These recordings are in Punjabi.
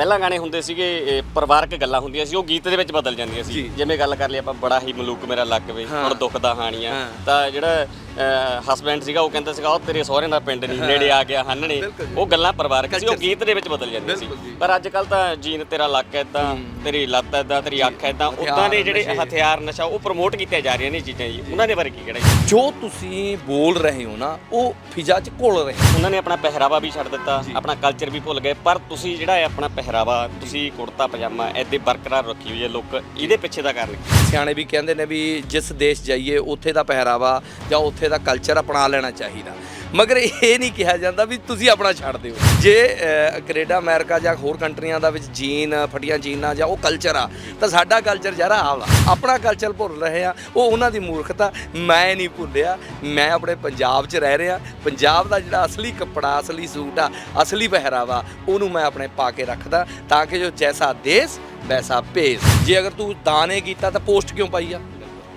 ਪਹਿਲਾਂ ਗਾਣੇ ਹੁੰਦੇ ਸੀਗੇ ਇਹ ਪਰਿਵਾਰਕ ਗੱਲਾਂ ਹੁੰਦੀਆਂ ਸੀ ਉਹ ਗੀਤ ਦੇ ਵਿੱਚ ਬਦਲ ਜਾਂਦੀਆਂ ਸੀ। ਜਿਵੇਂ ਗੱਲ ਕਰ ਲਈ ਆਪਾਂ ਬੜਾ ਹੀ ਮਲੂਕ ਮੇਰਾ ਲੱਕ ਵੇ ਹੁਣ ਦੁੱਖ ਦਾ ਹਾਣੀਆਂ ਤਾਂ ਜਿਹੜਾ ਹਸਬੈਂਡ ਸੀਗਾ ਉਹ ਕਹਿੰਦਾ ਸੀਗਾ ਉਹ ਤੇਰੇ ਸਹੁਰੇ ਦਾ ਪਿੰਡ ਨਹੀਂ ਨੇੜੇ ਆ ਗਿਆ ਹੰਨਣੇ ਉਹ ਗੱਲਾਂ ਪਰਿਵਾਰਕ ਸੀ ਉਹ ਗੀਤ ਦੇ ਵਿੱਚ ਬਦਲ ਜਾਂਦੀਆਂ ਸੀ। ਪਰ ਅੱਜ ਕੱਲ ਤਾਂ ਜੀਨ ਤੇਰਾ ਲੱਕ ਐਦਾਂ ਤੇਰੀ ਲੱਤ ਐਦਾਂ ਤੇਰੀ ਅੱਖ ਐਦਾਂ ਉਦਾਂ ਦੇ ਜਿਹੜੇ ਹਥਿਆਰ ਨਸ਼ਾ ਉਹ ਪ੍ਰਮੋਟ ਕੀਤੇ ਜਾ ਰਹੀਆਂ ਨੇ ਚੀਜ਼ਾਂ ਜੀ। ਉਹਨਾਂ ਦੇ ਬਾਰੇ ਕੀ ਕਹਿਣਾ ਜੀ? ਜੋ ਤੁਸੀਂ ਬੋਲ ਰਹੇ ਹੋ ਨਾ ਉਹ ਫਿਜ਼ਾ 'ਚ ਘੁਲ ਰਹੇ। ਉਹਨਾਂ ਨੇ ਆਪਣਾ ਪਹਿਰਾਵਾ ਵੀ ਛੱਡ ਦਿੱਤਾ ਆਪਣਾ ਕਲਚਰ ਵੀ ਭੁੱਲ ਗਏ। ਪਰ ਤੁਸੀਂ ਜਿਹੜਾ ਹੈ ਆਪਣਾ ਪਹਿਰਾਵਾ ਤੁਸੀਂ ਕੁੜਤਾ ਪਜਾਮਾ ਐਦੇ ਬਰਕਰਾਰ ਰੱਖੀ ਹੋਈ ਹੈ ਲੁੱਕ ਇਹਦੇ ਪਿੱਛੇ ਦਾ ਕਾਰਨ ਸਿਆਣੇ ਵੀ ਕਹਿੰਦੇ ਨੇ ਵੀ ਜਿਸ ਦੇਸ਼ ਜਾਈਏ ਉੱਥੇ ਦਾ ਪਹਿਰਾਵਾ ਜਾਂ ਉੱਥੇ ਦਾ ਕਲਚਰ ਅਪਣਾ ਲੈਣਾ ਚਾਹੀਦਾ। ਮਗਰ ਇਹ ਨਹੀਂ ਕਿਹਾ ਜਾਂਦਾ ਵੀ ਤੁਸੀਂ ਆਪਣਾ ਛੱਡ ਦਿਓ। ਜੇ ਅਹ, ਕੈਨੇਡਾ ਅਮਰੀਕਾ ਜਾਂ ਹੋਰ ਕੰਟਰੀਆਂ ਦਾ ਵਿੱਚ ਜੀਨ ਫਟੀਆਂ ਜੀਨਾਂ ਜਾਂ ਉਹ ਕਲਚਰ ਆ ਤਾਂ ਸਾਡਾ ਕਲਚਰ ਜਰਾ ਆਵਲਾ। ਆਪਣਾ ਕਲਚਰ ਭੁੱਲ ਰਹੇ ਆ ਉਹ ਉਹਨਾਂ ਦੀ ਮੂਰਖਤਾ। ਮੈਂ ਨਹੀਂ ਭੁੱਲਿਆ ਮੈਂ ਆਪਣੇ ਪੰਜਾਬ 'ਚ ਰਹਿ ਰਿਹਾ। ਪੰਜਾਬ ਦਾ ਜਿਹੜਾ ਅਸਲੀ ਕੱਪੜਾ ਅਸਲੀ ਸੂਟ ਆ ਅਸਲੀ ਪਹਿਰਾਵਾ ਉਹਨੂੰ ਮੈਂ ਆਪਣੇ ਪਾ ਕੇ ਰੱਖਦਾ ਤਾਂ ਕਿ ਜੋ ਜੈਸਾ ਦੇਸ਼ ਵੈਸਾ ਭੇਸ। ਜੇ ਅਗਰ ਤੂੰ ਦਾਨੇ ਕੀਤਾ ਤਾਂ ਪੋਸਟ ਕਿਉਂ ਪਾਈ ਆ?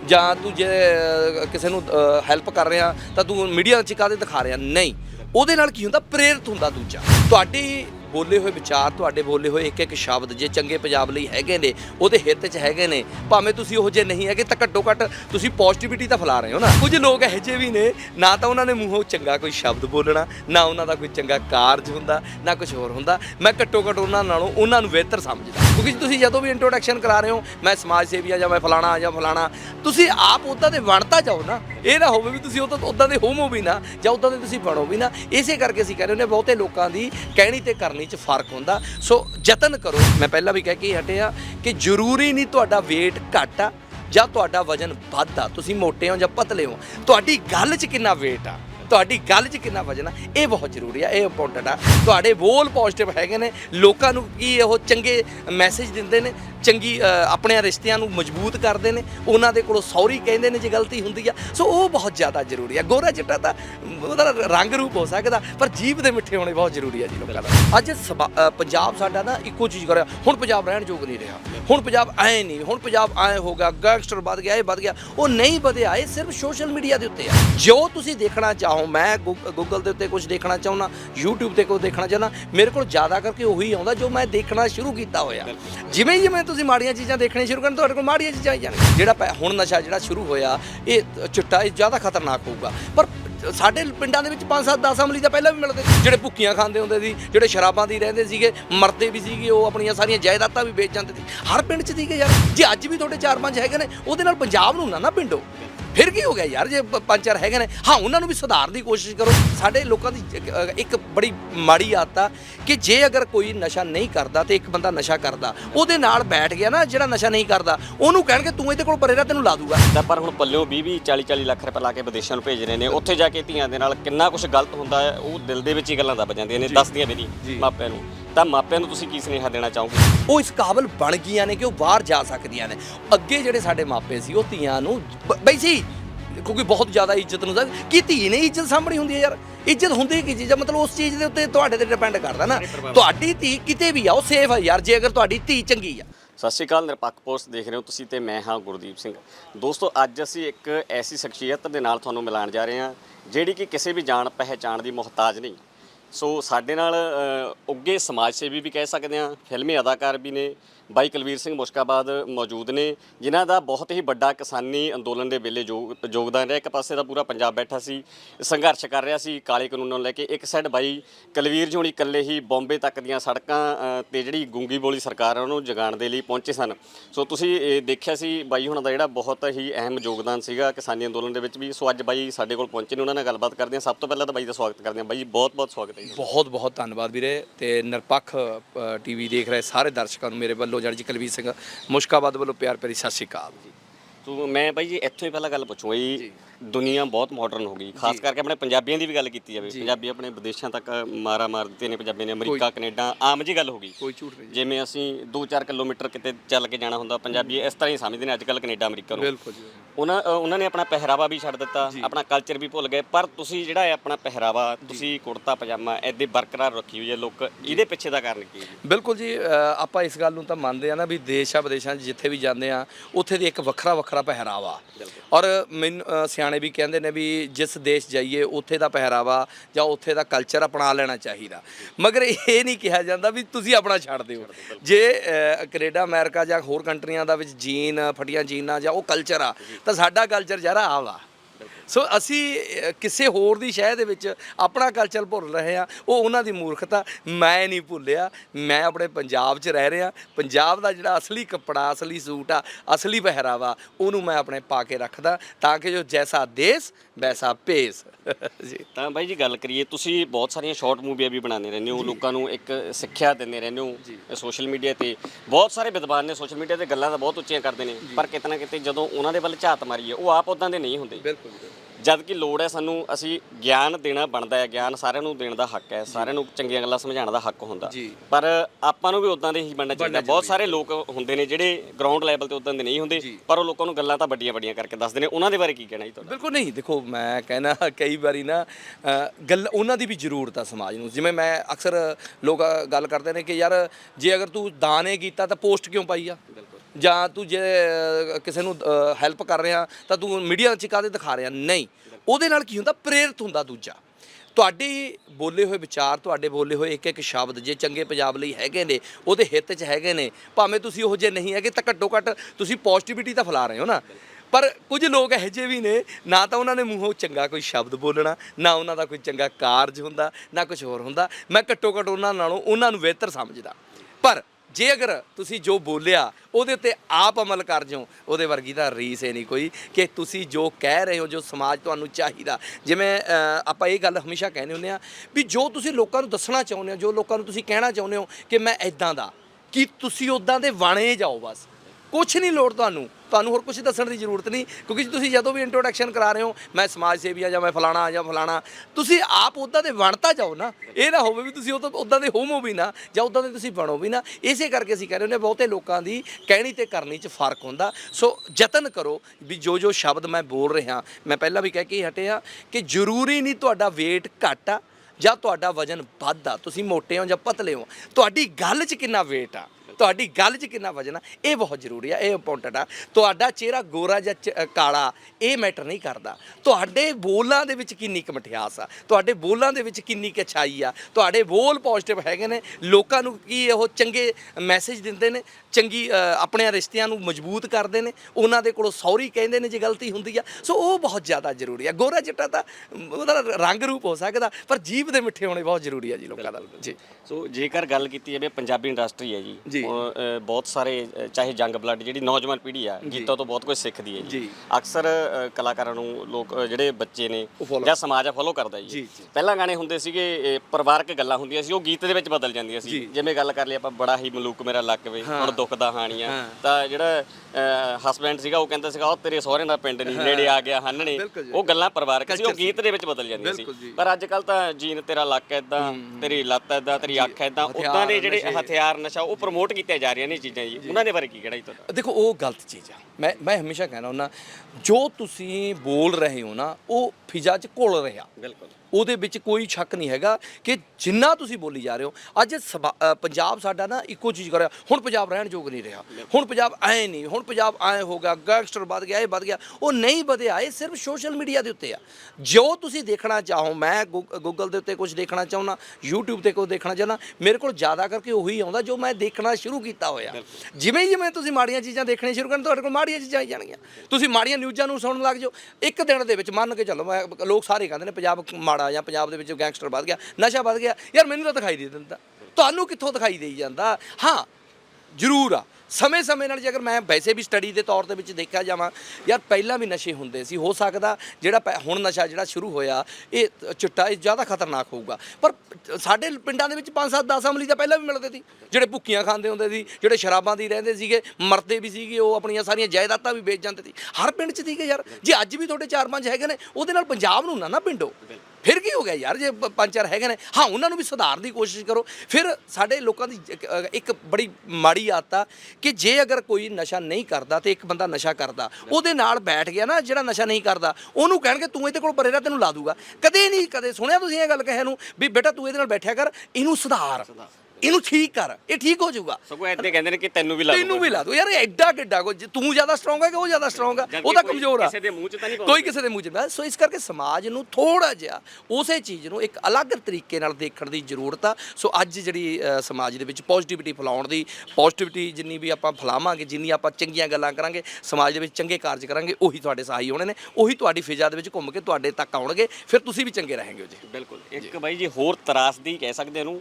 ਜਾਂ ਤੂੰ ਜੇ ਅਹ, ਕਿਸੇ ਨੂੰ ਹੈਲਪ ਕਰ ਰਿਹਾ ਤਾਂ ਤੂੰ ਮੀਡੀਆ 'ਚ ਕਾਹਦੇ ਦਿਖਾ ਰਿਹਾ? ਨਹੀਂ। ਉਹਦੇ ਨਾਲ ਕੀ ਹੁੰਦਾ? ਪ੍ਰੇਰਿਤ ਹੁੰਦਾ ਦੂਜਾ। ਤੁਹਾਡੀ ਬੋਲੇ ਹੋਏ ਵਿਚਾਰ, ਤੁਹਾਡੇ ਬੋਲੇ ਹੋਏ ਇੱਕ ਇੱਕ ਸ਼ਬਦ ਜੇ ਚੰਗੇ ਪੰਜਾਬ ਲਈ ਹੈਗੇ ਨੇ, ਉਹਦੇ ਹਿੱਤ 'ਚ ਹੈਗੇ ਨੇ, ਭਾਵੇਂ ਤੁਸੀਂ ਉਹ ਜੇ ਨਹੀਂ ਹੈਗੇ ਤਾਂ ਘੱਟੋ ਘੱਟ ਤੁਸੀਂ ਪੋਜ਼ਿਟਿਵਿਟੀ ਤਾਂ ਫੈਲਾ ਰਹੇ ਹੋ ਨਾ। ਕੁਝ ਲੋਕ ਇਹੋ ਜਿਹੇ ਵੀ ਨੇ, ਨਾ ਤਾਂ ਉਹਨਾਂ ਨੇ ਮੂੰਹੋਂ ਚੰਗਾ ਕੋਈ ਸ਼ਬਦ ਬੋਲਣਾ, ਨਾ ਉਹਨਾਂ ਦਾ ਕੋਈ ਚੰਗਾ ਕਾਰਜ ਹੁੰਦਾ, ਨਾ ਕੁਝ ਹੋਰ ਹੁੰਦਾ। ਮੈਂ ਘੱਟੋ ਘੱਟ ਉਹਨਾਂ ਨਾਲੋਂ ਉਹਨਾਂ ਨੂੰ ਬਿਹਤਰ ਸਮਝਦਾ। ਕਿਉਂਕਿ ਤੁਸੀਂ ਜਦੋਂ ਵੀ ਇੰਟਰੋਡਕਸ਼ਨ ਕਰਾ ਰਹੇ ਹੋ, ਮੈਂ ਸਮਾਜ ਸੇਵੀ ਆ ਜਾਂ ਮੈਂ ਫਲਾਣਾ ਜਾਂ ਫਲਾਣਾ, ਤੁਸੀਂ ਆਪ ਉੱਦਾਂ ਦੇ ਬਣਤਾ ਜਾਓ ਨਾ। ਇਹ ਨਾ ਹੋਵੇ ਵੀ ਤੁਸੀਂ ਉਹ ਤਾਂ ਉੱਦਾਂ ਦੇ ਹੋਮੋ ਵੀ ਨਾ ਜਾਂ ਉੱਦਾਂ ਦੇ ਤੁਸੀਂ ਬਣੋ ਵੀ ਨਾ। ਇਸੇ ਕਰਕੇ ਅਸੀਂ ਕਹਿ ਰਹੇ ਹੁੰਦੇ ਹਾਂ, ਬਹੁਤੇ ਲੋਕਾਂ ਦੀ ਕਹਿਣੀ ਤੇ ਕਰਨੀ 'ਚ ਫ਼ਰਕ ਹੁੰਦਾ। ਸੋ ਯਤਨ ਕਰੋ। ਮੈਂ ਪਹਿਲਾਂ ਵੀ ਕਹਿ ਕੇ ਹੀ ਹਟਿਆ ਕਿ ਜ਼ਰੂਰੀ ਨਹੀਂ ਤੁਹਾਡਾ weight ਘੱਟ ਆ ਜਾਂ ਤੁਹਾਡਾ ਵਜਨ ਵੱਧ ਆ। ਤੁਸੀਂ ਮੋਟੇ ਹੋ ਜਾਂ ਪਤਲੇ ਹੋ। ਤੁਹਾਡੀ ਗੱਲ 'ਚ ਕਿੰਨਾ weight ਆ? ਤੁਹਾਡੀ ਗੱਲ 'ਚ ਕਿੰਨਾ ਵਜਨ ਆ? ਇਹ ਬਹੁਤ ਜ਼ਰੂਰੀ ਆ ਇਹ ਇੰਪੋਰਟੈਂਟ ਆ। ਤੁਹਾਡੇ ਬੋਲ ਪੋਜ਼ਿਟਿਵ ਹੈਗੇ ਨੇ। ਲੋਕਾਂ ਨੂੰ ਕੀ ਉਹ ਚੰਗੇ ਮੈਸੇਜ ਦਿੰਦੇ ਨੇ? ਚੰਗੀ ਆਪਣੇ ਰਿਸ਼ਤਿਆਂ ਨੂੰ ਮਜ਼ਬੂਤ ਕਰਦੇ ਨੇ ਉਹਨਾਂ ਦੇ ਕੋਲੋਂ ਸੌਰੀ ਕਹਿੰਦੇ ਨੇ ਜੇ ਗਲਤੀ ਹੁੰਦੀ ਆ। ਸੋ ਉਹ ਬਹੁਤ ਜ਼ਿਆਦਾ ਜ਼ਰੂਰੀ ਆ। ਗੋਰਾ ਚਿੱਟਾ ਤਾਂ ਉਹਦਾ ਰੰਗ ਰੂਪ ਹੋ ਸਕਦਾ ਪਰ ਜੀਭ ਦੇ ਮਿੱਠੇ ਹੋਣੇ ਬਹੁਤ ਜ਼ਰੂਰੀ ਆ ਜੀ ਲੋਕਾਂ ਦਾ। ਅੱਜ ਪੰਜਾਬ ਸਾਡਾ ਨਾ ਇੱਕੋ ਚੀਜ਼ ਕਰਿਆ। ਹੁਣ ਪੰਜਾਬ ਰਹਿਣ ਯੋਗ ਨਹੀਂ ਰਿਹਾ। ਹੁਣ ਪੰਜਾਬ ਐ ਨਹੀਂ। ਹੁਣ ਪੰਜਾਬ ਐ ਹੋ ਗਿਆ ਗੈਂਗਸਟਰ ਵੱਧ ਗਿਆ ਇਹ ਵੱਧ ਗਿਆ। ਉਹ ਨਹੀਂ ਵਧਿਆ ਇਹ ਸਿਰਫ ਸੋਸ਼ਲ ਮੀਡੀਆ ਦੇ ਉੱਤੇ ਆ। ਜੋ ਤੁਸੀਂ ਦੇਖਣਾ ਚਾਹੋ ਮੈਂ ਗੂਗਲ ਦੇ ਉੱਤੇ ਕੁਝ ਦੇਖਣਾ ਚਾਹੁੰਦਾ YouTube ਤੇ ਕੁਝ ਦੇਖਣਾ ਚਾਹੁੰਦਾ ਮੇਰੇ ਕੋਲ ਜ਼ਿਆਦਾ ਕਰਕੇ ਉਹੀ ਆਉਂਦਾ ਜੋ ਮੈਂ ਦੇਖਣਾ ਸ਼ੁਰੂ ਕੀਤਾ ਹੋਇਆ। ਜਿਵੇਂ ਜਿਵੇਂ ਤੁਸੀਂ ਮਾੜੀਆਂ ਚੀਜ਼ਾਂ ਦੇਖਣੀਆਂ ਸ਼ੁਰੂ ਕਰਨ, ਤੁਹਾਡੇ ਕੋਲ ਮਾੜੀਆਂ ਚੀਜ਼ਾਂ ਆਈ ਜਾਣਗੀਆਂ ਜਿਹੜਾ ਪੈ- ਹੁਣ ਨਸ਼ਾ ਜਿਹੜਾ ਸ਼ੁਰੂ ਹੋਇਆ, ਇਹ ਚਿੱਟਾ ਇਹ ਜ਼ਿਆਦਾ ਖਤਰਨਾਕ ਹੋਊਗਾ। ਪਰ ਸਾਡੇ ਪਿੰਡਾਂ ਦੇ ਵਿੱਚ 5 7 10 ਅਮਲੀ ਤਾਂ ਪਹਿਲਾਂ ਵੀ ਮਿਲਦੇ ਸੀ। ਜਿਹੜੇ ਭੁੱਕੀਆਂ ਖਾਂਦੇ ਹੁੰਦੇ ਸੀ, ਜਿਹੜੇ ਸ਼ਰਾਬਾਂ ਦੀ ਰਹਿੰਦੇ ਸੀਗੇ, ਮਰਦੇ ਵੀ ਸੀਗੇ, ਉਹ ਆਪਣੀਆਂ ਸਾਰੀਆਂ ਜਾਇਦਾਦਾਂ ਵੀ ਵੇਚ ਜਾਂਦੇ ਸੀ। ਹਰ ਪਿੰਡ 'ਚ ਸੀਗੇ ਯਾਰ। ਜੇ ਅੱਜ ਵੀ ਤੁਹਾਡੇ 4-5 ਹੈਗੇ ਨੇ, ਉਹਦੇ ਨਾਲ ਪੰਜਾਬ ਨੂੰ ਨਾ ਨਾ ਪਿੰਡੋ। ਫਿਰ ਕੀ ਹੋ ਗਿਆ ਯਾਰ? ਜੇ ਪੰਜ ਚਾਰ ਹੈਗੇ ਨੇ। ਹਾਂ ਉਹਨਾਂ ਨੂੰ ਵੀ ਸੁਧਾਰਨ ਦੀ ਕੋਸ਼ਿਸ਼ ਕਰੋ। ਸਾਡੇ ਲੋਕਾਂ ਦੀ ਇੱਕ- ਬੜੀ ਮਾੜੀ ਆਦਤ ਆ ਕਿ ਜੇ ਅਗਰ ਕੋਈ ਨਸ਼ਾ ਨਹੀਂ ਕਰਦਾ ਤੇ ਇੱਕ ਬੰਦਾ ਨਸ਼ਾ ਕਰਦਾ ਉਹਦੇ ਨਾਲ ਬੈਠ ਗਿਆ ਨਾ ਜਿਹੜਾ ਨਸ਼ਾ ਨਹੀਂ ਕਰਦਾ ਉਹਨੂੰ ਕਹਿਣਗੇ ਤੂੰ ਇਹਦੇ ਕੋਲ ਪਰੇ ਰਹਿ ਤੈਨੂੰ ਲਾ ਦੂਗਾ। ਪਰ ਹੁਣ ਪੱਲਿਓਂ 20 20 40 40 ਲੱਖ ਰੁਪਏ ਲਾ ਕੇ ਵਿਦੇਸ਼ਾਂ ਨੂੰ ਭੇਜ ਰਹੇ ਨੇ। ਉੱਥੇ ਜਾ ਕੇ ਧੀਆਂ ਦੇ ਨਾਲ ਕਿੰਨਾ ਕੁਝ ਗਲਤ ਹੁੰਦਾ ਹੈ ਉਹ ਦਿਲ ਦੇ ਵਿੱਚ ਹੀ ਗੱਲਾਂ ਦੱਬ ਜਾਂਦੀਆਂ ਨੇ ਦੱਸਦੀਆਂ ਨਹੀਂ ਮਾਪਿਆਂ ਨੂੰ। ਤਾਂ ਮਾਪਿਆਂ ਨੂੰ ਤੁਸੀਂ ਕੀ ਸੁਨੇਹਾ ਦੇਣਾ ਚਾਹੋਗੇ? ਉਹ ਇਸ ਕਾਬਲ ਬਣ ਗਈਆਂ ਨੇ ਕਿ ਉਹ ਬਾਹਰ ਜਾ ਸਕਦੀਆਂ ਨੇ। ਅੱਗੇ ਜਿਹੜੇ ਸਾਡੇ ਮਾਪੇ ਸੀ ਉਹ ਧੀਆਂ ਨੂੰ ਬ- ਬਈ ਸੀ ਕਿਉਂਕਿ ਬਹੁਤ ਜ਼ਿਆਦਾ ਇੱਜ਼ਤ ਨੂੰ ਕੀ ਧੀ ਨੇ ਇੱਜ਼ਤ ਸਾਂਭਣੀ ਹੁੰਦੀ ਹੈ ਯਾਰ? ਇੱਜ਼ਤ ਹੁੰਦੀ ਕੀ ਚੀਜ਼? ਆ ਮਤਲਬ ਉਸ ਚੀਜ਼ ਦੇ ਉੱਤੇ ਤੁਹਾਡੇ ਤੇ ਡਿਪੈਂਡ ਕਰਦਾ ਨਾ। ਤੁਹਾਡੀ ਧੀ ਕਿਤੇ ਵੀ ਆ ਉਹ ਸੇਫ ਆ ਯਾਰ ਜੇ ਅਗਰ ਤੁਹਾਡੀ ਧੀ ਚੰਗੀ ਆ। ਸਤਿ ਸ਼੍ਰੀ ਅਕਾਲ ਨਿਰਪੱਖ ਪੋਸਟ ਦੇਖ ਰਹੇ ਹੋ ਤੁਸੀਂ ਤੇ ਮੈਂ ਹਾਂ ਗੁਰਦੀਪ ਸਿੰਘ। ਦੋਸਤੋ ਅੱਜ ਅਸੀਂ ਇੱਕ ਐਸੀ ਸ਼ਖਸੀਅਤ ਦੇ ਨਾਲ ਤੁਹਾਨੂੰ ਮਿਲਾਉਣ ਜਾ ਰਹੇ ਹਾਂ ਜਿਹੜੀ ਕਿ ਕਿਸੇ ਵੀ ਜਾਣ ਪਹਿਚਾਣ ਦੀ ਮੁਹਤਾਜ ਨਹੀਂ। ਸੋ ਸਾਡੇ ਨਾਲ ਅ, ਉੱਗੇ ਸਮਾਜ ਸੇਵੀ ਵੀ ਕਹਿ ਸਕਦੇ ਹਾਂ ਫਿਲਮੀ ਅਦਾਕਾਰ ਵੀ ਨੇ ਬਾਈ ਕੁਲਵੀਰ ਸਿੰਘ ਮੁਸ਼ਕਾਬਾਦ ਮੌਜੂਦ ਨੇ, ਜਿਨ੍ਹਾਂ ਦਾ ਬਹੁਤ ਹੀ ਵੱਡਾ ਕਿਸਾਨੀ ਅੰਦੋਲਨ ਦੇ ਵੇਲੇ ਯੋਗ ਯੋਗਦਾਨ ਰਿਹਾ। ਇੱਕ ਪਾਸੇ ਦਾ ਪੂਰਾ ਪੰਜਾਬ ਬੈਠਾ ਸੀ, ਸੰਘਰਸ਼ ਕਰ ਰਿਹਾ ਸੀ ਕਾਲੇ ਕਾਨੂੰਨਾਂ ਨੂੰ ਲੈ ਕੇ। ਇੱਕ ਸਾਈਡ ਬਾਈ ਕੁਲਵੀਰ ਜੀ ਹੁਣੀ ਇਕੱਲੇ ਹੀ ਬੰਬੇ ਤੱਕ ਦੀਆਂ ਸੜਕਾਂ ਤੇ ਜਿਹੜੀ ਗੂੰਗੀ ਬੋਲੀ ਸਰਕਾਰ ਉਹਨੂੰ ਜਗਾਉਣ ਦੇ ਲਈ ਪਹੁੰਚੇ ਸਨ। ਸੋ ਤੁਸੀਂ ਇਹ ਦੇਖਿਆ ਸੀ ਬਾਈ ਹੁਣਾਂ ਦਾ ਜਿਹੜਾ ਬਹੁਤ ਹੀ ਅਹਿਮ ਯੋਗਦਾਨ ਸੀਗਾ ਕਿਸਾਨੀ ਅੰਦੋਲਨ ਦੇ ਵਿੱਚ ਵੀ। ਸੋ ਅੱਜ ਬਾਈ ਸਾਡੇ ਕੋਲ ਪਹੁੰਚੇ ਨੇ, ਉਹਨਾਂ ਨਾਲ ਗੱਲਬਾਤ ਕਰਦੇ ਹਾਂ। ਸਭ ਤੋਂ ਪਹਿਲਾਂ ਤਾਂ ਬਾਈ ਦਾ ਸਵਾਗਤ ਕਰਦੇ ਹਾਂ। ਬਾਈ ਜੀ ਬਹੁਤ ਬਹੁਤ ਸਵਾਗਤ ਹੈ ਜੀ। ਬਹੁਤ ਬਹੁਤ ਧੰਨਵਾਦ ਵੀਰੇ। ਤੇ ਨਿਰਪੱਖ ਟੀਵੀ ਦੇਖ ਰਹੇ ਸਾਰੇ ਦਰਸ਼ਕਾਂ ਨੂੰ ਮੇਰੇ ਵੱਲੋਂ ਜਾਨੀ ਜੀ ਕੁਲਵੀਰ ਸਿੰਘ ਮੁਸ਼ਕਾਬਾਦ ਵੱਲੋਂ ਪਿਆਰ ਭਰੀ ਸਤਿ ਸ਼੍ਰੀ ਅਕਾਲ ਜੀ। ਸੋ ਮੈਂ ਬਾਈ ਜੀ ਇੱਥੋਂ ਹੀ ਪਹਿਲਾਂ ਗੱਲ ਪੁੱਛੂੰਗਾ ਜੀ ਦੁਨੀਆ ਬਹੁਤ ਮਾਡਰਨ ਹੋ ਗਈ ਖਾਸ ਕਰਕੇ ਆਪਣੇ ਪੰਜਾਬੀਆਂ ਦੀ ਵੀ ਗੱਲ ਕੀਤੀ ਜਾਵੇ। ਪੰਜਾਬੀ ਆਪਣੇ ਵਿਦੇਸ਼ਾਂ ਤੱਕ ਮਾਰਾ ਮਾਰ ਦਿੱਤੇ ਨੇ ਪੰਜਾਬੀ ਨੇ ਅਮਰੀਕਾ ਕੈਨੇਡਾ ਆਮ ਜੀ ਗੱਲ ਹੋ ਗਈ। ਕੋਈ ਝੂਠ ਨਹੀਂ ਜਿਵੇਂ ਅਸੀਂ 2-4 ਕਿਲੋਮੀਟਰ ਕਿਤੇ ਚੱਲ ਕੇ ਜਾਣਾ ਹੁੰਦਾ ਪੰਜਾਬੀ ਇਸ ਤਰ੍ਹਾਂ ਹੀ ਸਮਝਦੇ ਨੇ ਅੱਜ ਕੱਲ ਕੈਨੇਡਾ ਅਮਰੀਕਾ ਨੂੰ। ਬਿਲਕੁਲ ਜੀ। ਉਹਨਾਂ ਅ, ਉਹਨਾਂ ਨੇ ਆਪਣਾ ਪਹਿਰਾਵਾ ਵੀ ਛੱਡ ਦਿੱਤਾ ਆਪਣਾ ਕਲਚਰ ਵੀ ਭੁੱਲ ਗਏ। ਪਰ ਤੁਸੀਂ ਜਿਹੜਾ ਹੈ ਆਪਣਾ ਪਹਿਰਾਵਾ ਤੁਸੀਂ ਕੁੜਤਾ ਪਜਾਮਾ ਐਦੇ ਬਰਕਰਾਰ ਰੱਖੀ ਹੋਈ ਹੈ ਲੁੱਕ ਇਹਦੇ ਪਿੱਛੇ ਦਾ ਕਾਰਨ ਕੀ ਹੈ ਜੀ? ਬਿਲਕੁਲ ਜੀ ਅ, ਆਪਾਂ ਇਸ ਗੱਲ ਨੂੰ ਤਾਂ ਮੰਨਦੇ ਆ ਨਾ ਵੀ ਦੇਸ਼ ਆ ਵਿਦੇਸ਼ਾਂ 'ਚ ਜਿੱਥੇ ਵੀ ਜਾਂਦੇ ਆ ਉੱਥੇ ਦੀ ਇੱਕ ਵੱਖਰਾ ਵੱਖਰਾ ਵੱਖਰਾ ਪਹਿਰਾਵਾ ਔਰ ਮੈਨੂੰ ਅ, ਸਿਆਣੇ ਵੀ ਕਹਿੰਦੇ ਨੇ ਵੀ ਜਿਸ ਦੇਸ਼ ਜਾਈਏ ਉੱਥੇ ਦਾ ਪਹਿਰਾਵਾ ਜਾਂ ਉੱਥੇ ਦਾ ਕਲਚਰ ਅਪਣਾ ਲੈਣਾ ਚਾਹੀਦਾ। ਮਗਰ ਇਹ ਨਹੀਂ ਕਿਹਾ ਜਾਂਦਾ ਵੀ ਤੁਸੀਂ ਆਪਣਾ ਛੱਡ ਦਿਓ। ਜੇ ਅ, ਕੈਨੇਡਾ ਅਮਰੀਕਾ ਜਾਂ ਹੋਰ ਕੰਟਰੀਆਂ ਦਾ ਵਿੱਚ ਜੀਨ ਫਟੀਆਂ ਜੀਨਾਂ ਜਾਂ ਉਹ ਕਲਚਰ ਆ ਤਾਂ ਸਾਡਾ ਕਲਚਰ ਜਰਾ ਆ ਵਾ ਸੋ ਅਸੀਂ ਅ, ਕਿਸੇ ਹੋਰ ਦੀ ਸ਼ਹਿਰ ਦੇ ਵਿੱਚ ਆਪਣਾ ਕਲਚਰ ਭੁੱਲ ਰਹੇ ਆ ਉਹ ਉਹਨਾਂ ਦੀ ਮੂਰਖਤਾ। ਮੈਂ ਨਹੀਂ ਭੁੱਲਿਆ ਮੈਂ ਆਪਣੇ ਪੰਜਾਬ 'ਚ ਰਹਿ ਰਿਹਾ। ਪੰਜਾਬ ਦਾ ਜਿਹੜਾ ਅਸਲੀ ਕੱਪੜਾ ਅਸਲੀ ਸੂਟ ਆ ਅਸਲੀ ਪਹਿਰਾਵਾ ਉਹਨੂੰ ਮੈਂ ਆਪਣੇ ਪਾ ਕੇ ਰੱਖਦਾ ਤਾਂ ਕਿ ਜੋ ਜੈਸਾ ਦੇਸ ਵੈਸਾ ਭੇਸ। ਜੀ। ਤਾਂ ਬਾਈ ਜੀ ਗੱਲ ਕਰੀਏ ਤੁਸੀਂ ਬਹੁਤ ਸਾਰੀਆਂ ਸ਼ਾਰਟ ਮੂਵੀਆਂ ਵੀ ਬਣਾਉਂਦੇ ਰਹਿੰਦੇ ਹੋ ਲੋਕਾਂ ਨੂੰ ਇੱਕ ਸਿੱਖਿਆ ਦਿੰਦੇ ਰਹਿੰਦੇ ਹੋ ਸੋਸ਼ਲ ਮੀਡੀਆ ਤੇ। ਬਹੁਤ ਸਾਰੇ ਵਿਦਵਾਨ ਨੇ ਸੋਸ਼ਲ ਮੀਡੀਆ ਤੇ ਗੱਲਾਂ ਤਾਂ ਬਹੁਤ ਉੱਚੀਆਂ ਕਰਦੇ ਨੇ ਪਰ ਕਿਤੇ ਨਾ ਕਿਤੇ ਜਦੋਂ ਉਹਨਾਂ ਦੇ ਵੱਲ ਝਾਤ ਮਾਰੀਏ ਉਹ ਆਪ ਉਦਾਂ ਦੇ ਨਹੀਂ ਹੁੰਦੇ। ਬਿਲਕੁਲ ਜਦ ਕਿ ਲੋੜ ਹੈ ਸਾਨੂੰ ਅਸੀਂ ਗਿਆਨ ਦੇਣਾ ਬਣਦਾ ਹੈ ਗਿਆਨ ਸਾਰਿਆਂ ਨੂੰ ਦੇਣ ਦਾ ਹੱਕ ਹੈ ਸਾਰਿਆਂ ਨੂੰ ਚੰਗੀਆਂ ਗੱਲਾਂ ਸਮਝਾਉਣ ਦਾ ਹੱਕ ਹੁੰਦਾ। ਪਰ ਆਪਾਂ ਨੂੰ ਵੀ ਉਦਾਂ ਦੇ ਹੀ ਬਣਨਾ ਚਾਹੀਦਾ। ਬਹੁਤ ਸਾਰੇ ਲੋਕ ਹੁੰਦੇ ਨੇ ਜਿਹੜੇ ਗਰਾਊਂਡ ਲੈਵਲ ਤੇ ਉਦਾਂ ਦੇ ਨਹੀਂ ਹੁੰਦੇ ਪਰ ਉਹ ਲੋਕਾਂ ਨੂੰ ਗੱਲਾਂ ਤਾਂ ਵੱਡੀਆਂ ਵੱਡੀਆਂ ਕਰਕੇ ਦੱਸਦੇ ਨੇ। ਉਹਨਾਂ ਦੇ ਬਾਰੇ ਕੀ ਕਹਿਣਾ ਜੀ ਤੁਹਾਡਾ? ਬਿਲਕੁਲ ਨਹੀਂ। ਦੇਖੋ ਮੈਂ ਕਹਿਣਾ ਕਈ ਵਾਰੀ ਨਾ ਗੱਲ ਉਹਨਾਂ ਦੀ ਵੀ ਜ਼ਰੂਰਤ ਆ ਸਮਾਜ ਨੂੰ। ਜਿਵੇਂ ਮੈਂ ਅਕਸਰ ਲੋਕ ਗੱਲ ਕਰਦੇ ਨੇ ਕਿ ਯਾਰ ਜੇ ਅਗਰ ਤੂੰ ਦਾਨ ਹੀ ਕੀਤਾ ਤਾਂ ਪੋਸਟ ਕਿਉਂ ਪਾਈ ਆ? ਜਾਂ ਤੂੰ ਜੇ ਕਿਸੇ ਨੂੰ ਹੈਲਪ ਕਰ ਰਿਹਾ, ਤਾਂ ਤੂੰ ਮੀਡੀਆ 'ਚ ਕਾਹਦੇ ਦਿਖਾ ਰਿਹਾ? ਨਹੀਂ। ਉਹਦੇ ਨਾਲ ਕੀ ਹੁੰਦਾ? ਪ੍ਰੇਰਿਤ ਹੁੰਦਾ ਦੂਜਾ। ਤੁਹਾਡੀ ਬੋਲੇ ਹੋਏ ਵਿਚਾਰ, ਤੁਹਾਡੇ ਬੋਲੇ ਹੋਏ ਇੱਕ ਇੱਕ ਸ਼ਬਦ ਜੇ ਚੰਗੇ ਪੰਜਾਬ ਲਈ ਹੈਗੇ ਨੇ, ਉਹਦੇ ਹਿੱਤ 'ਚ ਹੈਗੇ ਨੇ, ਭਾਵੇਂ ਤੁਸੀਂ ਉਹ ਜੇ ਨਹੀਂ ਹੈਗੇ ਤਾਂ ਘੱਟੋ ਘੱਟ ਤੁਸੀਂ ਪੋਜ਼ਿਟਿਵਿਟੀ ਤਾਂ ਫੈਲਾ ਰਹੇ ਹੋ ਨਾ। ਪਰ ਕੁਝ ਲੋਕ ਇਹੋ ਜਿਹੇ ਵੀ ਨੇ, ਨਾ ਤਾਂ ਉਹਨਾਂ ਨੇ ਮੂੰਹੋਂ ਚੰਗਾ ਕੋਈ ਸ਼ਬਦ ਬੋਲਣਾ, ਨਾ ਉਹਨਾਂ ਦਾ ਕੋਈ ਚੰਗਾ ਕਾਰਜ ਹੁੰਦਾ, ਨਾ ਕੁਝ ਹੋਰ ਹੁੰਦਾ। ਮੈਂ ਘੱਟੋ ਘੱਟ ਉਹਨਾਂ ਨਾਲੋਂ, ਉਹਨਾਂ ਨੂੰ ਬਿਹਤਰ ਸਮਝਦਾ। ਪਰ ਜੇ ਅਗਰ ਤੁਸੀਂ ਜੋ ਬੋਲਿਆ, ਉਹਦੇ ਉੱਤੇ ਆਪ ਅਮਲ ਕਰ ਜਾਓ ਉਹਦੇ ਵਰਗੀ ਤਾਂ ਰੀਸ ਹੈ ਨਹੀਂ ਕੋਈ ਕਿ ਤੁਸੀਂ ਜੋ ਕਹਿ ਰਹੇ ਹੋ, ਜੋ ਸਮਾਜ ਤੁਹਾਨੂੰ ਚਾਹੀਦਾ। ਜਿਵੇਂ ਆਪਾਂ ਇਹ ਗੱਲ ਹਮੇਸ਼ਾ ਕਹਿੰਦੇ ਹੁੰਦੇ ਆ ਵੀ ਜੋ ਤੁਸੀਂ ਲੋਕਾਂ ਨੂੰ ਦੱਸਣਾ ਚਾਹੁੰਦੇ ਹੋ, ਜੋ ਲੋਕਾਂ ਨੂੰ ਤੁਸੀਂ ਕਹਿਣਾ ਚਾਹੁੰਦੇ ਹੋ ਕਿ ਮੈਂ ਇਦਾਂ ਦਾ, ਕਿ ਤੁਸੀਂ ਉਦਾਂ ਦੇ ਬਣੇ ਜਾਓ ਬਸ। ਕੁਝ ਨਹੀਂ ਲੋੜ ਤੁਹਾਨੂੰ। ਤੁਹਾਨੂੰ ਹੋਰ ਕੁਝ ਦੱਸਣ ਦੀ ਜ਼ਰੂਰਤ ਨਹੀਂ, ਕਿਉਂਕਿ ਤੁਸੀਂ ਜਦੋਂ ਵੀ ਇੰਟਰੋਡਕਸ਼ਨ ਕਰਾ ਰਹੇ ਹੋ, ਮੈਂ ਸਮਾਜ ਸੇਵੀ ਆ ਜਾਂ ਮੈਂ ਫਲਾਣਾ ਜਾਂ ਫਲਾਣਾ, ਤੁਸੀਂ ਆਪ ਉਦਾਂ ਦੇ ਬਣਤਾ ਜਾਓ ਨਾ, ਇਹ ਨਾ ਹੋਵੇ ਵੀ ਤੁਸੀਂ ਉਦੋਂ ਉਦਾਂ ਦੇ ਹੋਮੋ ਵੀ ਨਾ, ਜਾਂ ਉਦਾਂ ਦੇ ਤੁਸੀਂ ਬਣੋ ਵੀ ਨਾ, ਇਸੇ ਕਰਕੇ ਅਸੀਂ ਕਹਿ ਰਹੇ ਹੁੰਦੇ ਬਹੁਤੇ ਲੋਕਾਂ ਦੀ ਕਹਿਣੀ ਤੇ ਕਰਨੀ 'ਚ ਫ਼ਰਕ ਹੁੰਦਾ। ਸੋ ਯਤਨ ਕਰੋ ਵੀ ਜੋ ਜੋ ਸ਼ਬਦ ਮੈਂ ਬੋਲ ਰਿਹਾ, ਮੈਂ ਪਹਿਲਾਂ ਵੀ ਕਹਿ ਕੇ ਹਟਿਆ ਕਿ ਜ਼ਰੂਰੀ ਨਹੀਂ ਤੁਹਾਡਾ weight ਘੱਟ ਆ ਜਾਂ ਤੁਹਾਡਾ ਵਜਨ ਵੱਧ ਆ, ਤੁਸੀਂ ਮੋਟੇ ਹੋ ਜਾਂ ਪਤਲੇ ਹੋ, ਤੁਹਾਡੀ ਗੱਲ 'ਚ ਕਿੰਨਾ weight ਆ? ਤੁਹਾਡੀ ਗੱਲ 'ਚ ਕਿੰਨਾ ਵਜਨ ਆ? ਇਹ ਬਹੁਤ ਜ਼ਰੂਰੀ ਆ ਇਹ ਇੰਪੋਰਟੈਂਟ ਆ। ਤੁਹਾਡਾ ਚਿਹਰਾ ਗੋਰਾ ਜਾਂ ਚ- ਅ, ਕਾਲਾ ਇਹ ਮੈਟਰ ਨਹੀਂ ਕਰਦਾ। ਤੁਹਾਡੇ ਬੋਲਾਂ ਦੇ ਵਿੱਚ ਕਿੰਨੀ ਕੁ ਮਠਿਆਸ ਆ? ਤੁਹਾਡੇ ਬੋਲਾਂ ਦੇ ਵਿੱਚ ਕਿੰਨੀ ਕੁ ਅੱਛਾਈ ਆ? ਤੁਹਾਡੇ ਬੋਲ ਪੋਜ਼ਿਟਿਵ ਹੈਗੇ ਨੇ। ਲੋਕਾਂ ਨੂੰ ਕੀ ਉਹ ਚੰਗੇ ਮੈਸੇਜ ਦਿੰਦੇ ਨੇ? ਚੰਗੀ ਅ, ਆਪਣੇ ਰਿਸ਼ਤਿਆਂ ਨੂੰ ਮਜ਼ਬੂਤ ਕਰਦੇ ਨੇ? ਉਹਨਾਂ ਦੇ ਕੋਲੋਂ ਸੌਰੀ ਕਹਿੰਦੇ ਨੇ ਜੇ ਗਲਤੀ ਹੁੰਦੀ ਆ? ਸੋ ਉਹ ਬਹੁਤ ਜ਼ਿਆਦਾ ਜ਼ਰੂਰੀ ਆ। ਗੋਰਾ ਚਿੱਟਾ ਤਾਂ ਉਹਦਾ ਰੰਗ ਰੂਪ ਹੋ ਸਕਦਾ ਪਰ ਜੀਭ ਦੇ ਮਿੱਠੇ ਹੋਣੇ ਬਹੁਤ ਜ਼ਰੂਰੀ ਆ ਜੀ ਲੋਕਾਂ ਦਾ। ਜੀ। ਸੋ ਜੇਕਰ ਗੱਲ ਕੀਤੀ ਜਾਵੇ ਪੰਜਾਬੀ ਇੰਡਸਟਰੀ ਹੈ ਜੀ। ਜੀ। ਅ, ਬਹੁਤ ਸਾਰੇ ਅ, ਚਾਹੇ ਜੰਗ ਬਲੱਡ ਜਿਹੜੀ ਨੌਜਵਾਨ ਪੀੜ੍ਹੀ ਆ ਗੀਤਾਂ ਤੋਂ ਬਹੁਤ ਕੁਝ ਸਿੱਖਦੀ ਹੈ ਜੀ ਜੀ। ਅਕਸਰ ਅ, ਕਲਾਕਾਰਾਂ ਨੂੰ ਲੋਕ ਅ, ਜਿਹੜੇ ਬੱਚੇ ਨੇ ਉਹ follow- ਜਾਂ ਸਮਾਜ ਆ ਫੋਲੋ ਕਰਦਾ ਜੀ ਜੀ, ਜੀ। ਪਹਿਲਾਂ ਗਾਣੇ ਹੁੰਦੇ ਸੀਗੇ ਪਰਿਵਾਰਕ ਗੱਲਾਂ ਹੁੰਦੀਆਂ ਸੀ ਉਹ ਗੀਤ ਦੇ ਵਿੱਚ ਬਦਲ ਜਾਂਦੀਆਂ ਸੀ ਜੀ। ਜਿਵੇਂ ਗੱਲ ਕਰ ਲਈ ਆਪਾਂ ਬੜਾ ਹੀ ਮਲੂਕ ਮੇਰਾ ਲੱਕ ਵੇ ਹੁਣ ਦੁੱਖ ਦਾ ਹਾਣੀਆਂ ਹਾਂ। ਤਾਂ ਜਿਹੜਾ ਹਸਬੈਂਡ ਸੀਗਾ ਉਹ ਕਹਿੰਦਾ ਸੀਗਾ ਉਹ ਤੇਰੇ ਸਹੁਰੇ ਦਾ ਪਿੰਡ ਨਹੀਂ ਨੇੜੇ ਆ ਗਿਆ ਹੰਨਣੇ ਬਿਲਕੁਲ ਜੀ। ਉਹ ਗੱਲਾਂ ਪਰਿਵਾਰਕ ਸੀ ਉਹ। ਗੀਤ ਦੇ ਵਿੱਚ ਬਦਲ ਜਾਂਦੀਆਂ ਬਿਲਕੁਲ ਜੀ। ਸੀ ਪਰ ਅੱਜ ਕੱਲ ਤਾਂ ਜੀਨ ਤੇਰਾ ਲੱਕ ਐਦਾਂ ਤੇਰੀ ਲੱਤ ਐਦਾਂ ਤੇਰੀ ਅੱਖ ਐਦਾਂ ਉਦਾਂ ਦੇ ਜਿਹੜੇ। ਹਥਿਆਰ ਨਸ਼ਾ ਉਹ ਪ੍ਰਮੋਟ ਕੀਤੇ ਜਾ ਰਹੀਆਂ ਨੇ ਇਹ ਚੀਜ਼ਾਂ ਜੀ। ਉਹਨਾਂ ਦੇ ਬਾਰੇ ਕੀ ਕਹਿਣਾ ਜੀ ਤੁਹਾਡਾ? ਦੇਖੋ ਉਹ ਗਲਤ ਚੀਜ਼ ਆ। ਮੈਂ ਮੈਂ ਹਮੇਸ਼ਾ ਕਹਿਣਾ ਹੁੰਦਾ ਜੋ ਤੁਸੀਂ ਬੋਲ ਰਹੇ ਹੋ ਨਾ ਉਹ ਫਿਜ਼ਾ 'ਚ ਘੁਲ ਰਿਹਾ। ਬਿਲਕੁਲ। ਉਹਦੇ ਵਿੱਚ ਕੋਈ ਸ਼ੱਕ ਨਹੀਂ ਹੈਗਾ ਕਿ ਜਿੰਨਾ ਤੁਸੀਂ ਬੋਲੀ ਜਾ ਰਹੇ ਹੋ ਅੱਜ ਸਭਾ- ਅ, ਪੰਜਾਬ ਸਾਡਾ ਨਾ ਇੱਕੋ ਚੀਜ਼ ਕਰ ਰਿਹਾ। ਹੁਣ ਪੰਜਾਬ ਰਹਿਣ ਯੋਗ ਨਹੀਂ ਰਿਹਾ। ਹੁਣ ਪੰਜਾਬ ਐ ਨਹੀਂ ਹੁਣ ਪੰਜਾਬ ਐ ਹੋ ਗਿਆ ਗੈਂਗਸਟਰ ਵੱਧ ਗਿਆ ਇਹ ਵੱਧ ਗਿਆ ਉਹ ਨਹੀਂ ਵਧਿਆ ਇਹ ਸਿਰਫ ਸੋਸ਼ਲ ਮੀਡੀਆ ਦੇ ਉੱਤੇ ਆ। ਜੋ ਤੁਸੀਂ ਦੇਖਣਾ ਚਾਹੋ ਮੈਂ ਗੂਗਲ ਦੇ ਉੱਤੇ ਕੁਝ ਦੇਖਣਾ ਚਾਹੁੰਦਾ YouTube ਤੇ ਕੁਝ ਦੇਖਣਾ ਚਾਹੁੰਦਾ ਮੇਰੇ ਕੋਲ ਜ਼ਿਆਦਾ ਕਰਕੇ ਉਹੀ ਆਉਂਦਾ ਜੋ ਮੈਂ ਦੇਖਣਾ ਸ਼ੁਰੂ ਕੀਤਾ ਹੋਇਆ। ਜਿਵੇਂ ਜਿਵੇਂ ਤੁਸੀਂ ਮਾੜੀਆਂ ਚੀਜ਼ਾਂ ਦੇਖਣੀਆਂ ਸ਼ੁਰੂ ਕਰਨ ਤੁਹਾਡੇ ਕੋਲ ਮਾੜੀਆਂ ਚੀਜ਼ਾਂ ਆਈ ਜਾਣਗੀਆਂ। ਤੁਸੀਂ ਮਾੜੀਆਂ ਨਿਊਜ਼ਾਂ ਨੂੰ ਸੁਣਨ ਲੱਗ ਜਾਓ ਇੱਕ ਦਿਨ ਦੇ ਵਿੱਚ ਮੰਨ ਕੇ ਚੱਲੋ ਮੈਂ ਲੋਕ ਸਾਰੇ ਕਹਿੰਦੇ ਨੇ ਪੰਜਾਬ ਮਾੜਾ ਜਾਂ ਪੰਜਾਬ ਦੇ ਵਿੱਚ ਗੈਂਗਸਟਰ ਵੱਧ ਗਿਆ, ਨਸ਼ਾ ਵੱਧ ਗਿਆ, ਯਾਰ ਮੈਨੂੰ ਤਾਂ ਦਿਖਾਈ ਦੇ ਦਿੰਦਾ। ਤੁਹਾਨੂੰ ਕਿੱਥੋਂ ਦਿਖਾਈ ਦੇਈ ਜਾਂਦਾ? ਹਾਂ, ਜ਼ਰੂਰ ਆ। ਸਮੇਂ-ਸਮੇਂ ਨਾਲ ਜੇ ਅਗਰ ਮੈਂ ਵੈਸੇ ਵੀ ਸਟੱਡੀ ਦੇ ਤੌਰ ਦੇ ਵਿੱਚ ਦੇਖਿਆ ਜਾਵਾਂ, ਯਾਰ ਪਹਿਲਾਂ ਵੀ ਨਸ਼ੇ ਹੁੰਦੇ ਸੀ, ਹੋ ਸਕਦਾ ਜਿਹੜਾ ਪੈ, ਹੁਣ ਨਸ਼ਾ ਜਿਹੜਾ ਸ਼ੁਰੂ ਹੋਇਆ, ਇਹ ਚਿੱਟਾ, ਇਹ ਜ਼ਿਆਦਾ ਖਤਰਨਾਕ ਹੋਊਗਾ। ਪਰ ਸਾਡੇ ਪਿੰਡਾਂ ਦੇ ਵਿੱਚ 5-7 10 ਅਮਲੀ ਤਾਂ ਪਹਿਲਾਂ ਵੀ ਮਿਲਦੇ ਸੀ। ਜਿਹੜੇ ਭੁੱਕੀਆਂ ਖਾਂਦੇ ਹੁੰਦੇ ਸੀ, ਜਿਹੜੇ ਸ਼ਰਾਬਾਂ ਦੀ ਰਹਿੰਦੇ ਸੀਗੇ, ਮਰਦੇ ਵੀ ਸੀਗੇ, ਉਹ ਆਪਣੀਆਂ ਸਾਰੀਆਂ ਜਾਇਦਾਦਾਂ ਵੀ ਵੇਚ ਜਾਂਦੇ ਸੀ। ਹਰ ਪਿੰਡ 'ਚ ਸੀਗੇ ਯਾਰ। ਜੇ ਅੱਜ ਵੀ ਤੁਹਾਡੇ 4-5 ਹੈਗੇ ਨੇ, ਉਹਦੇ ਨਾਲ ਪੰਜਾਬ ਨੂੰ ਨਾ ਨਾ ਪਿੰਡੋ। ਫਿਰ ਕੀ ਹੋ ਗਿਆ ਯਾਰ? ਜੇ ਪ- ਪੰਜ ਚਾਰ ਹੈਗੇ ਨੇ ਹਾਂ ਉਹਨਾਂ ਨੂੰ ਵੀ ਸੁਧਾਰਨ ਦੀ ਕੋਸ਼ਿਸ਼ ਕਰੋ। ਫਿਰ ਸਾਡੇ ਲੋਕਾਂ ਦੀ ਇੱਕ- ਅ, ਇੱਕ ਬੜੀ ਮਾੜੀ ਆਦਤ ਆ ਕਿ ਜੇ ਅਗਰ ਕੋਈ ਨਸ਼ਾ ਨਹੀਂ ਕਰਦਾ ਤੇ ਇੱਕ ਬੰਦਾ ਨਸ਼ਾ ਕਰਦਾ ਉਹਦੇ ਨਾਲ ਬੈਠ ਗਿਆ ਨਾ ਜਿਹੜਾ ਨਸ਼ਾ ਨਹੀਂ ਕਰਦਾ ਉਹਨੂੰ ਕਹਿਣਗੇ ਤੂੰ ਇਹਦੇ ਕੋਲ ਪਰੇ ਰਹਿ ਤੈਨੂੰ ਲਾ ਦੂਗਾ। ਕਦੇ ਨਹੀਂ ਕਦੇ ਸੁਣਿਆ ਤੁਸੀਂ ਇਹ ਗੱਲ ਕਹੇ ਨੂੰ? ਵੀ ਬੇਟਾ ਤੂੰ ਇਹਦੇ ਨਾਲ ਬੈਠਿਆ ਕਰ ਇਹਨੂੰ ਸੁਧਾਰ। ਇਹਨੂੰ ਠੀਕ ਕਰ ਇਹ ਠੀਕ ਹੋ ਜਾਊਗਾ। ਸਗੋਂ ਐਦਾਂ ਕਹਿੰਦੇ ਨੇ ਕਿ ਤੈਨੂੰ ਵੀ ਲਾ ਤੈਨੂੰ ਵੀ ਲਾ ਦੋ ਯਾਰ ਇਹ ਐਡਾ ਕਿੱਡਾ ਕੋ ਤੂੰ ਜ਼ਿਆਦਾ ਸਟਰੋਂਗ ਹੈ ਕਿ ਉਹ ਜ਼ਿਆਦਾ ਸਟਰੋਂਗ ਹੈ ਉਹ ਤਾਂ ਕਮਜ਼ੋਰ ਆ। ਕਿਸੇ ਦੇ ਮੂੰਹ 'ਚ ਤਾਂ ਨਹੀਂ ਕੋਈ ਕਿਸੇ ਦੇ ਮੂੰਹ 'ਚ ਨਹੀਂ। ਸੋ ਇਸ ਕਰਕੇ ਸਮਾਜ ਨੂੰ ਥੋੜਾ ਜਿਹਾ ਉਸੇ ਚੀਜ਼ ਨੂੰ ਇੱਕ ਅਲੱਗ ਤਰੀਕੇ ਨਾਲ ਦੇਖਣ ਦੀ ਜ਼ਰੂਰਤ ਆ। ਸੋ ਅੱਜ ਜਿਹੜੀ ਸਮਾਜ ਦੇ ਵਿੱਚ ਪੋਜ਼ਿਟਿਵਿਟੀ ਫੈਲਾਉਣ ਦੀ ਪੋਜ਼ਿਟਿਵਿਟੀ ਜਿੰਨੀ ਵੀ ਆਪਾਂ ਫੈਲਾਵਾਂਗੇ ਜਿੰਨੀ ਆਪਾਂ ਚੰਗੀਆਂ ਗੱਲਾਂ ਕਰਾਂਗੇ ਸਮਾਜ ਦੇ ਵਿੱਚ ਚੰਗੇ ਕਾਰਜ ਕਰਾਂਗੇ ਉਹੀ ਤੁਹਾਡੇ ਸਹਾਈ ਹੋਣੇ ਨੇ। ਉਹੀ ਤੁਹਾਡੀ ਫਿਜ਼ਾ ਦੇ ਵਿੱਚ ਘੁੰਮ ਕੇ ਤੁਹਾਡੇ ਤੱਕ ਆਉਣਗੇ। ਫਿਰ ਤੁਸੀਂ ਵੀ ਚੰਗੇ ਰਹੋਗੇ ਜੀ। ਬਿਲਕੁਲ। ਇੱਕ ਬਾਈ ਜੀ ਹੋਰ ਤਰਾਸਦੀ ਕਹਿ ਸਕਦੇ ਅਹ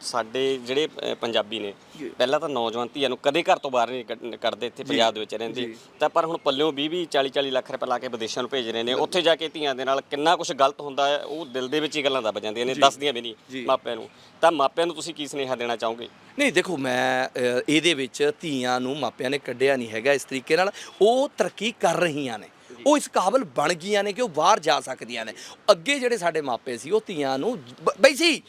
ਸਾਡੇ ਜਿਹੜੇ ਪੰਜਾਬੀ ਨੇ ਪਹਿਲਾਂ ਤਾਂ ਨੌਜਵਾਨ ਧੀਆਂ ਨੂੰ ਕਦੇ ਘਰ ਤੋਂ ਬਾਹਰ ਨਹੀਂ ਕੱਢ- ਕੱਢਦੇ ਇੱਥੇ ਪੰਜਾਬ ਦੇ ਵਿੱਚ ਰਹਿੰਦੇ। ਤਾਂ ਪਰ ਹੁਣ ਪੱਲਿਓਂ 20 20 40 40 ਲੱਖ ਰੁਪਏ ਲਾ ਕੇ ਵਿਦੇਸ਼ਾਂ ਨੂੰ ਭੇਜ ਰਹੇ ਨੇ। ਉੱਥੇ ਜਾ ਕੇ ਧੀਆਂ ਦੇ ਨਾਲ ਕਿੰਨਾ ਕੁਝ ਗਲਤ ਹੁੰਦਾ ਹੈ ਉਹ ਦਿਲ ਦੇ ਵਿੱਚ ਹੀ ਗੱਲਾਂ ਦੱਬ ਜਾਂਦੀਆਂ ਨੇ ਦੱਸਦੀਆਂ ਵੀ ਨਹੀਂ ਮਾਪਿਆਂ ਨੂੰ। ਤਾਂ ਮਾਪਿਆਂ ਨੂੰ ਤੁਸੀਂ ਕੀ ਸੁਨੇਹਾ ਦੇਣਾ ਚਾਹੋਗੇ? ਨਹੀਂ ਦੇਖੋ ਮੈਂ ਅ, ਇਹਦੇ ਵਿੱਚ ਧੀਆਂ ਨੂੰ ਮਾਪਿਆਂ ਨੇ ਕੱਢਿਆ ਨਹੀਂ ਹੈਗਾ ਇਸ ਤਰੀਕੇ ਨਾਲ। ਉਹ ਤਰੱਕੀ ਕਰ ਰਹੀਆਂ ਨੇ। ਉਹ ਇਸ ਕਾਬਲ ਬਣ ਗਈਆਂ ਨੇ ਕਿ ਉਹ ਬਾਹਰ ਜਾ ਸਕਦੀਆਂ ਨੇ। ਅੱਗੇ ਜਿਹੜੇ ਸਾਡੇ ਮਾਪੇ ਸੀ ਉਹ ਧੀਆਂ ਨੂੰ ਬ- ਬਈ ਸੀ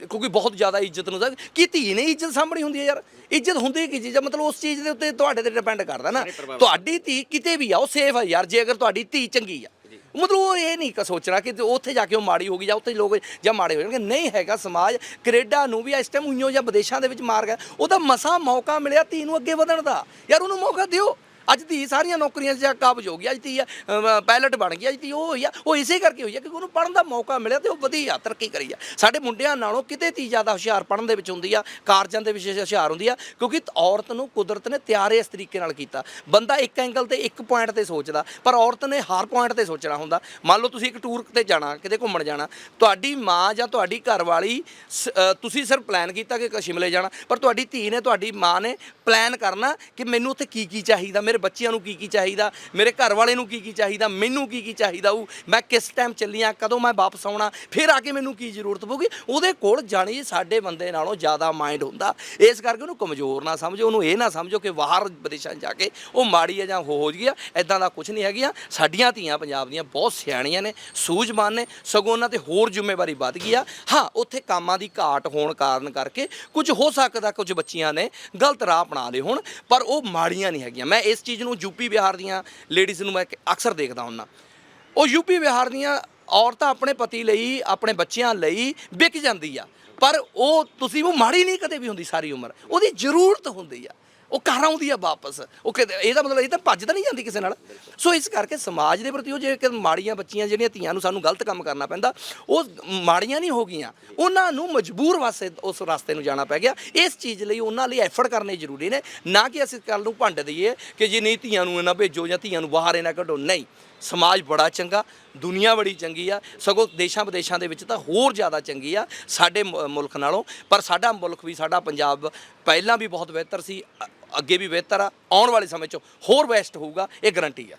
ਕਿਉਂਕਿ ਬਹੁਤ ਜ਼ਿਆਦਾ ਇੱਜ਼ਤ ਨੂੰ ਕੀ ਧੀ ਨੇ ਇੱਜ਼ਤ ਸਾਂਭਣੀ ਹੁੰਦੀ ਹੈ ਯਾਰ? ਇੱਜ਼ਤ ਹੁੰਦੀ ਕੀ ਚੀਜ਼? ਆ ਮਤਲਬ ਉਸ ਚੀਜ਼ ਦੇ ਉੱਤੇ ਤੁਹਾਡੇ ਤੇ ਡਿਪੈਂਡ ਕਰਦਾ ਨਾ। ਤੁਹਾਡੀ ਧੀ ਕਿਤੇ ਵੀ ਆ ਉਹ ਸੇਫ ਆ ਯਾਰ ਜੇ ਅਗਰ ਤੁਹਾਡੀ ਧੀ ਚੰਗੀ ਆ। ਮਤਲਬ ਉਹ ਇਹ ਨਹੀਂ ਕ ਸੋਚਣਾ ਕਿ ਉੱਥੇ ਜਾ ਕੇ ਉਹ ਮਾੜੀ ਹੋਗੀ ਜਾਂ ਉੱਥੇ ਲੋਕ ਜਾਂ ਮਾੜੇ ਹੋ ਜਾਣਗੇ। ਨਹੀਂ ਹੈਗਾ ਸਮਾਜ। ਕੈਨੇਡਾ ਨੂੰ ਵੀ ਇਸ ਟਾਈਮ ਉਈਓ ਜਾਂ ਵਿਦੇਸ਼ਾਂ ਦੇ ਵਿੱਚ ਮਾਰ ਗਿਆ। ਉਹਦਾ ਮਸਾ ਮੌਕਾ ਮਿਲਿਆ ਧੀ ਨੂੰ ਅੱਗੇ ਵਧਣ ਦਾ। ਯਾਰ ਉਹਨੂੰ ਮੌਕਾ ਦਿਓ। ਅੱਜ ਧੀ ਸਾਰੀਆਂ ਨੌਕਰੀਆਂ 'ਚ ਕਾਬਜ ਹੋ ਗਈ, ਅੱਜ ਧੀ ਪਾਇਲਟ ਬਣ ਗਈ, ਅੱਜ ਧੀ ਉਹ ਹੋਈ ਆ, ਉਹ ਇਸੇ ਕਰਕੇ ਹੋਈ ਆ ਕਿ ਉਹਨੂੰ ਪੜਨ ਦਾ ਮੌਕਾ ਮਿਲਿਆ ਤੇ ਉਹ ਵਧੀਆ ਤਰੱਕੀ ਕਰੀ ਆ। ਸਾਡੇ ਮੁੰਡਿਆਂ ਨਾਲੋਂ ਕਿਤੇ ਧੀ ਜ਼ਿਆਦਾ ਹੁਸ਼ਿਆਰ ਪੜਨ ਦੇ ਵਿੱਚ ਹੁੰਦੀ ਆ, ਕਾਰਜਾਂ ਦੇ ਵਿੱਚ ਹੁਸ਼ਿਆਰ ਹੁੰਦੀ ਆ, ਕਿਉਂਕਿ ਔਰਤ ਨੂੰ ਕੁਦਰਤ ਨੇ ਤਿਆਰ ਇਸ ਤਰੀਕੇ ਨਾਲ ਕੀਤਾ। ਬੰਦਾ ਇੱਕ ਐਂਗਲ ਤੇ ਇੱਕ ਪੁਆਇੰਟ ਤੇ ਸੋਚਦਾ, ਪਰ ਔਰਤ ਨੇ ਹਰ ਪੁਆਇੰਟ ਤੇ ਸੋਚਣਾ ਹੁੰਦਾ। ਮੰਨ ਲਓ ਤੁਸੀਂ ਇੱਕ ਟੂਰ ਤੇ ਜਾਣਾ, ਕਿਤੇ ਘੁੰਮਣ ਜਾਣਾ, ਤੁਹਾਡੀ ਮਾਂ ਜਾਂ ਤੁਹਾਡੀ ਘਰ ਵਾਲੀ ਸ- ਤੁਸੀਂ ਸਿਰਫ ਪਲਾਨ ਕੀਤਾ ਕਿ ਸ਼ਿਮਲੇ ਜਾਣਾ, ਪਰ ਤੁਹਾਡੀ ਧੀ ਨੇ, ਤੁਹਾਡੀ ਮਾਂ ਨੇ ਪਲਾਨ ਕਰਨਾ ਕਿ ਮੈਨੂੰ ਉੱਥੇ ਕੀ ਕੀ ਚਾਹੀਦਾ ਮੇਰੇ ਬੱਚਿਆਂ ਨੂੰ ਕੀ ਕੀ ਚਾਹੀਦਾ, ਮੇਰੇ ਘਰ ਵਾਲੇ ਨੂੰ ਕੀ ਕੀ ਚਾਹੀਦਾ, ਮੈਨੂੰ ਕੀ ਕੀ ਚਾਹੀਦਾ ਉਹ, ਮੈਂ ਕਿਸ ਟਾਈਮ ਚੱਲੀਆਂ ਕਦੋਂ ਮੈਂ ਵਾਪਸ ਆਉਣਾ, ਫਿਰ ਆ ਕੇ ਮੈਨੂੰ ਕੀ ਜ਼ਰੂਰਤ ਪਊਗੀ? ਉਹਦੇ ਕੋਲ ਜਾਣੀ ਸਾਡੇ ਬੰਦੇ ਨਾਲੋਂ ਜ਼ਿਆਦਾ ਮਾਈਂਡ ਹੁੰਦਾ। ਇਸ ਕਰਕੇ ਉਹਨੂੰ ਕਮਜ਼ੋਰ ਨਾ ਸਮਝੋ, ਉਹਨੂੰ ਇਹ ਨਾ ਸਮਝੋ ਕਿ ਬਾਹਰ ਵਿਦੇਸ਼ਾਂ 'ਚ ਜਾ ਕੇ ਉਹ ਮਾੜੀ ਆ ਜਾਂ ਹੋ ਹੋ ਗਈ ਆ ਐਦਾਂ ਦਾ ਕੁਝ ਨਹੀਂ ਹੈਗੀਆਂ। ਸਾਡੀਆਂ ਧੀਆਂ ਪੰਜਾਬ ਦੀਆਂ ਬਹੁਤ ਸਿਆਣੀਆਂ ਨੇ, ਸੂਝਵਾਨ ਨੇ, ਸਗੋਂ ਉਹਨਾਂ ਤੇ ਹੋਰ ਜ਼ਿੰਮੇਵਾਰੀ ਵੱਧ ਗਈ ਆ। ਹਾਂ, ਉੱਥੇ ਕੰਮਾਂ ਦੀ ਘਾਟ ਹੋਣ ਕਾਰਨ ਕਰਕੇ ਕੁਝ ਹੋ ਸਕਦਾ ਕੁਝ ਬੱਚੀਆਂ ਨੇ ਗਲਤ ਰਾਹ ਅਪਣਾ ਲਏ ਹੋਣ, ਪਰ ਉਹ ਮਾੜੀਆਂ ਨਹੀਂ ਹੈਗੀਆਂ। ਮੈਂ ਇਸ ਚੀਜ਼ ਨੂੰ ਯੂਪੀ ਬਿਹਾਰ ਦੀਆਂ ਲੇਡੀਜ਼ ਨੂੰ ਮੈਂ ਅਕਸਰ ਦੇਖਦਾ ਹੁੰਨਾ ਉਹ ਯੂਪੀ ਬਿਹਾਰ ਦੀਆਂ ਔਰਤਾਂ ਆਪਣੇ ਪਤੀ ਲਈ, ਆਪਣੇ ਬੱਚਿਆਂ ਲਈ ਵਿਕ ਜਾਂਦੀ ਆ। ਪਰ ਉਹ, ਤੁਸੀਂ ਉਹ ਮਾੜੀ ਨਹੀਂ ਕਦੇ ਵੀ ਹੁੰਦੀ ਸਾਰੀ ਉਮਰ। ਉਹਦੀ ਜ਼ਰੂਰਤ ਹੁੰਦੀ ਆ। ਉਹ ਘਰ ਆਉਂਦੀ ਆ ਵਾਪਸ। ਉਹ ਕਿਤੇ ਇਹਦਾ ਮਤਲਬ ਇਹ ਤਾਂ ਭੱਜ ਤਾਂ ਨਹੀਂ ਜਾਂਦੀ ਕਿਸੇ ਨਾਲ। ਸੋ ਇਸ ਕਰਕੇ ਸਮਾਜ ਦੇ ਪ੍ਰਤੀ ਉਹ ਜੇ ਕਿ ਮਾੜੀਆਂ ਬੱਚੀਆਂ ਜਿਹੜੀਆਂ ਧੀਆਂ ਨੂੰ ਸਾਨੂੰ ਗਲਤ ਕੰਮ ਕਰਨਾ ਪੈਂਦਾ, ਉਹ ਮਾੜੀਆਂ ਨਹੀਂ ਹੋ ਗਈਆਂ ਉਹਨਾਂ ਨੂੰ ਮਜਬੂਰ ਵਾਸਤੇ ਉਸ ਰਸਤੇ ਨੂੰ ਜਾਣਾ ਪੈ ਗਿਆ। ਇਸ ਚੀਜ਼ ਲਈ ਉਹਨਾਂ ਲਈ ਐਫਰਟ ਕਰਨੇ ਜ਼ਰੂਰੀ ਨੇ। ਨਾ ਕਿ ਅਸੀਂ ਕੱਲ ਨੂੰ ਭੰਡ ਦਈਏ ਕਿ ਜੇ ਨਹੀਂ ਧੀਆਂ ਨੂੰ ਇਹਨਾਂ ਭੇਜੋ ਜਾਂ ਧੀਆਂ ਨੂੰ ਬਾਹਰ ਇਹਨਾਂ ਕੱਢੋ। ਨਹੀਂ, ਸਮਾਜ ਬੜਾ ਚੰਗਾ, ਦੁਨੀਆ ਬੜੀ ਚੰਗੀ ਆ। ਸਗੋਂ ਦੇਸ਼ਾਂ ਵਿਦੇਸ਼ਾਂ ਦੇ ਵਿੱਚ ਤਾਂ ਹੋਰ ਜ਼ਿਆਦਾ ਚੰਗੀ ਆ ਸਾਡੇ ਮ, ਮੁਲਕ ਨਾਲੋਂ। ਪਰ ਸਾਡਾ ਮੁਲਕ ਵੀ, ਸਾਡਾ ਪੰਜਾਬ ਪਹਿਲਾਂ ਵੀ ਬਹੁਤ ਬਿਹਤਰ ਸੀ। ਅ- ਅੱਗੇ ਵੀ ਬਿਹਤਰ ਆ ਆਉਣ ਵਾਲੇ ਸਮੇਂ 'ਚ ਹੋਰ ਬੈਸਟ ਹੋਊਗਾ ਇਹ ਗਰੰਟੀ ਆ।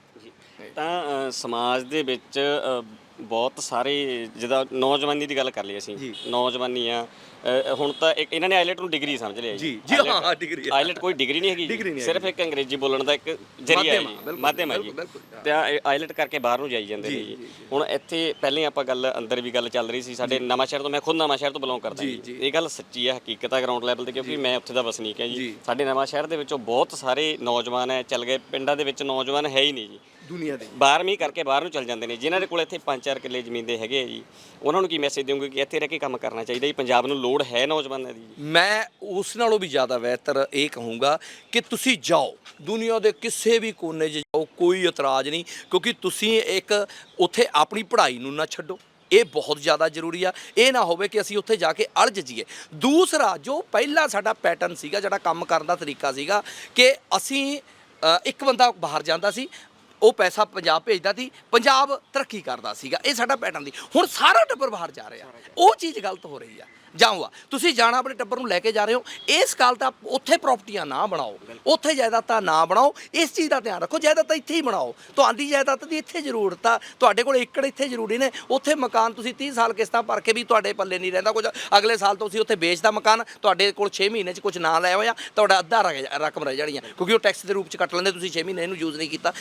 ਤਾਂ ਅ, ਸਮਾਜ ਦੇ ਵਿੱਚ ਅ, ਬਹੁਤ ਸਾਰੇ ਜਿਹਦਾ ਨੌਜਵਾਨੀ ਦੀ ਗੱਲ ਕਰ ਲਈ ਅਸੀਂ। ਨੌਜਵਾਨੀ ਆ ਅ, ਹੁਣ ਤਾਂ ਇੱਕ ਇਹਨਾਂ ਨੇ ਆਈਲੈਟ ਨੂੰ ਡਿਗਰੀ ਸਮਝ ਲਿਆ ਜੀ, ਜੀ, ਹਾਂ, ਹਾਂ, degree। ਆਈਲੈਟ ਕੋਈ ਡਿਗਰੀ ਨਹੀਂ ਹੈਗੀ Degree ਨਹੀਂ ਸਿਰਫ ਇੱਕ ਅੰਗਰੇਜ਼ੀ ਬੋਲਣ ਦਾ ਇੱਕ ਜਰੀਆ ਹੈ ਮਾਧਿਅਮ ਆ, ਜੀ। ਬਿਲਕੁਲ, ਮਾਧਿਅਮ ਹੈ ਜੀ। ਬਿਲਕੁਲ, ਬਿਲਕੁਲ। ਤੇ ਆਈਲੈਟ ਕਰਕੇ ਬਾਹਰ ਨੂੰ ਜਾਈ ਜਾਂਦੇ ਨੇ ਜੀ। ਹੁਣ ਇੱਥੇ ਪਹਿਲੇ ਆਪਾਂ ਗੱਲ ਅੰਦਰ ਵੀ ਗੱਲ ਚੱਲ ਰਹੀ ਸੀ ਸਾਡੇ ਨਵਾਂ ਸ਼ਹਿਰ ਤੋਂ ਮੈਂ ਖੁਦ ਨਵਾਂ ਸ਼ਹਿਰ ਤੋਂ ਬਿਲੋਂਗ ਕਰਦਾ ਜੀ ਇਹ ਗੱਲ ਸੱਚੀ ਹੈ ਹਕੀਕਤ ਹੈ ਗਰਾਊਂਡ ਲੈਵਲ ਤੇ ਕਿਉਂਕਿ ਮੈਂ ਉੱਥੇ ਦਾ ਵਸਨੀਕ ਹਾਂ ਜੀ। ਸਾਡੇ ਨਵਾਂ ਸ਼ਹਿਰ ਦੇ ਵਿੱਚੋਂ ਬਹੁਤ ਸਾਰੇ ਨੌਜਵਾਨ ਹੈ ਚੱਲ ਗਏ। ਪਿੰਡਾਂ ਦੇ ਵਿੱਚ ਨੌਜਵਾਨ ਹੈ ਹੀ ਨਹੀਂ ਜੀ। ਦੁਨੀਆ ਦੇ 12ਵੀਂ ਕਰਕੇ ਬਾਹਰ ਨੂੰ ਚਲ ਜਾਂਦੇ ਨੇ। ਜਿਨ੍ਹਾਂ ਦੇ ਕੋਲ ਇੱਥੇ 5-4 ਕਿੱਲੇ ਜ਼ਮੀਨ ਦੇ ਹੈਗੇ ਆ ਜੀ ਉਹਨਾਂ ਨੂੰ ਕੀ ਮੈਸੇਜ ਦਿਓਗੇ ਕਿ ਇੱਥੇ ਰਹਿ ਕੇ ਕੰਮ ਕਰਨਾ ਚਾਹੀਦਾ ਜੀ ਪੰਜਾਬ ਨੂੰ ਲੋੜ ਹੈ ਨੌਜਵਾਨਾਂ ਦੀ? ਮੈਂ ਉਸ ਨਾਲੋਂ ਵੀ ਜ਼ਿਆਦਾ ਬਿਹਤਰ ਇਹ ਕਹੂੰਗਾ ਕਿ ਤੁਸੀਂ ਜਾਓ। ਦੁਨੀਆ ਦੇ ਕਿਸੇ ਵੀ ਕੋਨੇ 'ਚ ਜਾਓ ਕੋਈ ਇਤਰਾਜ਼ ਨਹੀਂ ਕਿਉਂਕਿ ਤੁਸੀਂ ਇੱਕ ਉੱਥੇ ਆਪਣੀ ਪੜ੍ਹਾਈ ਨੂੰ ਨਾ ਛੱਡੋ। ਇਹ ਬਹੁਤ ਜ਼ਿਆਦਾ ਜ਼ਰੂਰੀ ਆ। ਇਹ ਨਾ ਹੋਵੇ ਕਿ ਅਸੀਂ ਉੱਥੇ ਜਾ ਕੇ ਅਲਝ ਜਾਈਏ। ਦੂਸਰਾ ਜੋ ਪਹਿਲਾ ਸਾਡਾ ਪੈਟਰਨ ਸੀਗਾ ਜਿਹੜਾ ਕੰਮ ਕਰਨ ਦਾ ਤਰੀਕਾ ਸੀਗਾ ਕਿ ਅਸੀਂ ਅ, ਇੱਕ ਬੰਦਾ ਬਾਹਰ ਜਾਂਦਾ ਸੀ ਉਹ ਪੈਸਾ ਪੰਜਾਬ ਭੇਜਦਾ ਸੀ ਪੰਜਾਬ ਤਰੱਕੀ ਕਰਦਾ ਸੀਗਾ ਇਹ ਸਾਡਾ ਪੈਟਰਨ ਸੀ। ਹੁਣ ਸਾਰਾ ਟੱਬਰ ਬਾਹਰ ਜਾ ਰਿਹਾ। ਉਹ ਚੀਜ਼ ਗਲਤ ਹੋ ਰਹੀ ਆ। ਜਾਊਗਾ ਤੁਸੀਂ ਜਾਣਾ ਆਪਣੇ ਟੱਬਰ ਨੂੰ ਲੈ ਕੇ ਜਾ ਰਹੇ ਹੋ ਇਸ ਗੱਲ ਤਾਂ ਉੱਥੇ ਪ੍ਰਾਪਰਟੀਆਂ ਨਾ ਬਣਾਓ। ਉੱਥੇ ਜਾਇਦਾਦਾਂ ਨਾ ਬਣਾਓ ਇਸ ਚੀਜ਼ ਦਾ ਧਿਆਨ ਰੱਖੋ ਜਾਇਦਾਦਾਂ ਇੱਥੇ ਹੀ ਬਣਾਓ। ਤੁਹਾਡੀ ਜਾਇਦਾਦ ਦੀ ਇੱਥੇ ਜ਼ਰੂਰਤ ਆ ਤੁਹਾਡੇ ਕੋਲ ਏਕੜ ਇੱਥੇ ਜ਼ਰੂਰੀ ਨੇ। ਉੱਥੇ ਮਕਾਨ ਤੁਸੀਂ 30 ਸਾਲ ਕਿਸ਼ਤਾਂ ਭਰ ਕੇ ਵੀ ਤੁਹਾਡੇ ਪੱਲੇ ਨਹੀਂ ਰਹਿੰਦਾ ਕੁਝ। ਅਗਲੇ ਸਾਲ ਤੁਸੀਂ ਉੱਥੇ ਵੇਚਦਾ ਮਕਾਨ ਤੁਹਾਡੇ ਕੋਲ 6 ਮਹੀਨੇ 'ਚ ਕੁਝ ਨਾ ਲੈ ਹੋਇਆ ਤੁਹਾਡਾ ਅੱਧਾ ਰਕਮ ਰਹਿ ਜਾਣੀ ਆ। ਕਿਉਂਕਿ ਉਹ ਟੈਕਸ ਦੇ ਰੂਪ 'ਚ ਕੱਟ ਲੈਂਦੇ ਤੁਸੀਂ 6 ਮਹੀਨੇ ਇਹਨੂੰ ਯੂਜ਼ ਨਹੀਂ ਕੀਤਾ।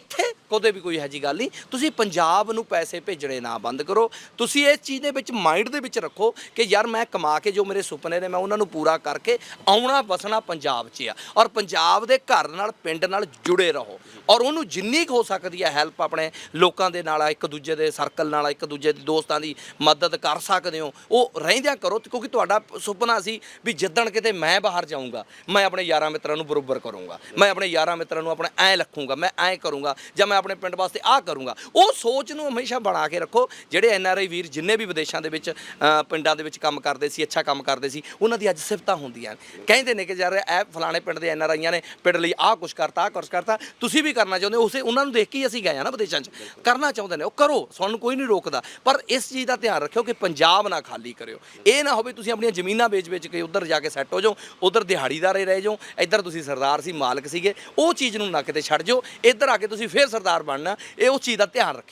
ਇੱਥੇ ਕਦੇ ਵੀ ਕੋਈ ਇਹੋ ਜਿਹੀ ਗੱਲ ਨਹੀਂ। ਤੁਸੀਂ ਪੰਜਾਬ ਨੂੰ ਪੈਸੇ ਭੇਜਣੇ ਨਾ ਬੰਦ ਕਰੋ। ਤੁਸੀਂ ਇਸ ਚੀਜ਼ ਦੇ ਵਿੱਚ ਮਾਈਂਡ ਦੇ ਵਿੱਚ ਰੱਖੋ ਕਿ ਯਾਰ ਮੈਂ ਕਮਾ ਕੇ ਜੋ ਮੇਰੇ ਸੁਪਨੇ ਨੇ ਮੈਂ ਉਹਨਾਂ ਨੂੰ ਪੂਰਾ ਕਰਕੇ ਆਉਣਾ ਵਸਣਾ ਪੰਜਾਬ 'ਚ ਆ। ਔਰ ਪੰਜਾਬ ਦੇ ਘਰ ਨਾਲ, ਪਿੰਡ ਨਾਲ ਜੁੜੇ ਰਹੋ। ਔਰ ਉਹਨੂੰ ਜਿੰਨੀ ਕੁ ਹੋ ਸਕਦੀ ਹੈ ਹੈਲਪ ਆਪਣੇ ਲੋਕਾਂ ਦੇ ਨਾਲ, ਇੱਕ ਦੂਜੇ ਦੇ ਸਰਕਲ ਨਾਲ, ਇੱਕ ਦੂਜੇ ਦੇ ਦੋਸਤਾਂ ਦੀ ਮਦਦ ਕਰ ਸਕਦੇ ਹੋ। ਉਹ ਰਹਿੰਦਿਆਂ ਕਰੋ ਕਿਉਂਕਿ ਤੁਹਾਡਾ ਸੁਪਨਾ ਸੀ ਵੀ ਜਿੱਦਣ ਕਿਤੇ ਮੈਂ ਬਾਹਰ ਜਾਊਂਗਾ, ਮੈਂ ਆਪਣੇ ਯਾਰਾਂ ਮਿੱਤਰਾਂ ਨੂੰ ਬਰੋਬਰ ਕਰੂੰਗਾ। ਮੈਂ ਆਪਣੇ ਯਾਰਾਂ ਮਿੱਤਰਾਂ ਨੂੰ ਆਪਣਾ ਐ ਲੱਖੂੰਗਾ ਮੈਂ ਐ ਕਰੂੰਗਾ। ਜਾਂ ਮੈਂ ਆਪਣੇ ਪਿੰਡ ਵਾਸਤੇ ਆਹ ਕਰੂੰਗਾ। ਉਹ ਸੋਚ ਨੂੰ ਹਮੇਸ਼ਾ ਬਣਾ ਕੇ ਰੱਖੋ, ਜਿਹੜੇ ਐਨ ਆਰ ਆਈ ਵੀਰ ਜਿੰਨੇ ਵੀ ਵਿਦੇਸ਼ਾਂ ਦੇ ਵਿੱਚ ਪਿੰਡਾਂ ਦੇ ਵਿੱਚ ਕੰਮ ਕਰਦੇ ਸੀ, ਅੱਛਾ ਕੰਮ ਕਰਦੇ ਸੀ, ਉਹਨਾਂ ਦੀ ਅੱਜ ਸਿਫਤਾਂ ਹੁੰਦੀਆਂ ਕਹਿੰਦੇ ਨੇ ਕਿ ਯਾਰ ਇਹ ਫਲਾਣੇ ਪਿੰਡ ਦੇ ਐਨ ਆਰ ਆਈਆਂ ਨੇ ਪਿੰਡ ਲਈ ਆਹ ਕੁਛ ਕਰਤਾ, ਆਹ ਕੁਛ ਕਰਤਾ, ਤੁਸੀਂ ਵੀ ਕਰਨਾ ਚਾਹੁੰਦੇ ਹੋ, ਉਸੇ ਉਹਨਾਂ ਨੂੰ ਦੇਖ ਕੇ ਹੀ ਅਸੀਂ ਗਏ ਆ ਨਾ ਵਿਦੇਸ਼ਾਂ 'ਚ। ਕਰਨਾ ਚਾਹੁੰਦੇ ਨੇ, ਉਹ ਕਰੋ, ਸਾਨੂੰ ਕੋਈ ਨਹੀਂ ਰੋਕਦਾ। ਪਰ ਇਸ ਚੀਜ਼ ਦਾ ਧਿਆਨ ਰੱਖਿਓ ਕਿ ਪੰਜਾਬ ਨਾ ਖਾਲੀ ਕਰਿਓ। ਇਹ ਨਾ ਹੋਵੇ ਤੁਸੀਂ ਆਪਣੀਆਂ ਜ਼ਮੀਨਾਂ ਵੇਚ-ਵੇਚ ਕੇ ਉੱਧਰ ਜਾ ਕੇ ਸੈੱਟ ਹੋ ਜਾਓ, ਉੱਧਰ ਦਿਹਾੜੀਦਾਰੇ ਰਹਿ ਜਾਓ, ਇੱਧਰ ਤੁਸੀਂ ਸਰਦਾਰ ਸੀ, ਮਾਲਕ ਸੀਗੇ, ਉਹ ਚੀਜ਼ ਨੂੰ ਨਾ ਕਿਤੇ ਛੱਡ ਜਾਓ, ਇੱਧਰ ਆ ਕੇ ਤੁਸੀਂ ਤੁਸੀਂ ਫੇਰ ਸਰਦਾਰ ਬਣਨਾ ਇਹ ਉਸ ਚੀਜ਼ ਦਾ ਧਿਆਨ ਰੱਖਿਓ।